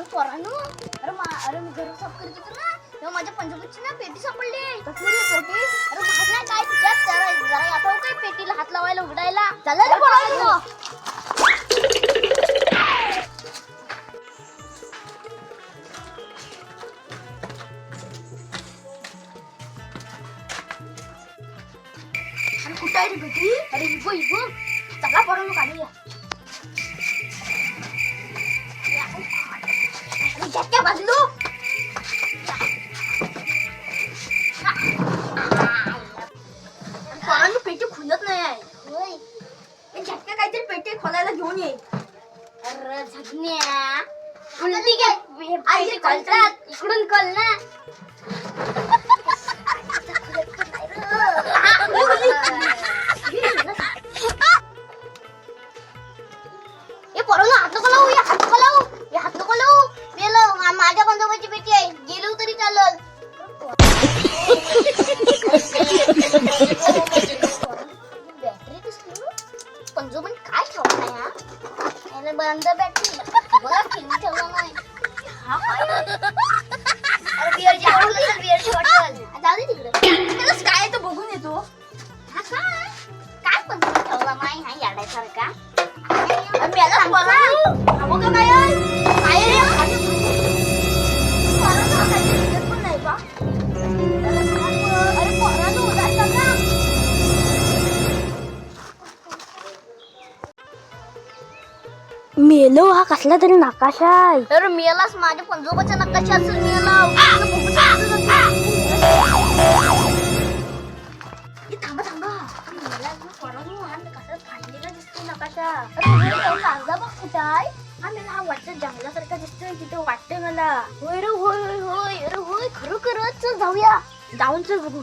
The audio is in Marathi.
पोरांनो अरे मा अरे मी घर साफ करत होतो ना. तेव्हा माझ्या पंजाबची ना पेटी सापडली. कसली काय तिच्यात जरा जरा काय पेटीला हात लावायला उघडायला. चला रे कुठं आहे रे पेटी? अरे इगो इगो. चला पोरांनो काढूया झटक्या बाजलो पोरांनो पेटी खुलत नाही आहे. हे झटक्या काहीतरी पेटी खोलायला घेऊन ये. अरे झगण्या उलटी काय हे इकडून कळ ना बॅटरी कसली पंजोबन काय ठेवला हा याला बंद बॅटरी बघा किती ठेवला नाही हा काय? अरे बिअरची बॉटल असेल बिअरची बॉटल जाऊ दे तिकडे त्याला काय आहे ते बघून येतो हा काय काय पण ठेवला नाही हा याडायसारखा अरे मेला पोरांनो हा बघा काय मेलो हा कसला तरी नकाशा आहे. अरे मेलास माझ्या पंजोबाच्या नकाशा. असेल जंगलासारखा दिसतोय तिथे वाटतंय मला. होय रे होय होय होय. अरे होय खरोखरच जाऊया. जाऊन चल बघू.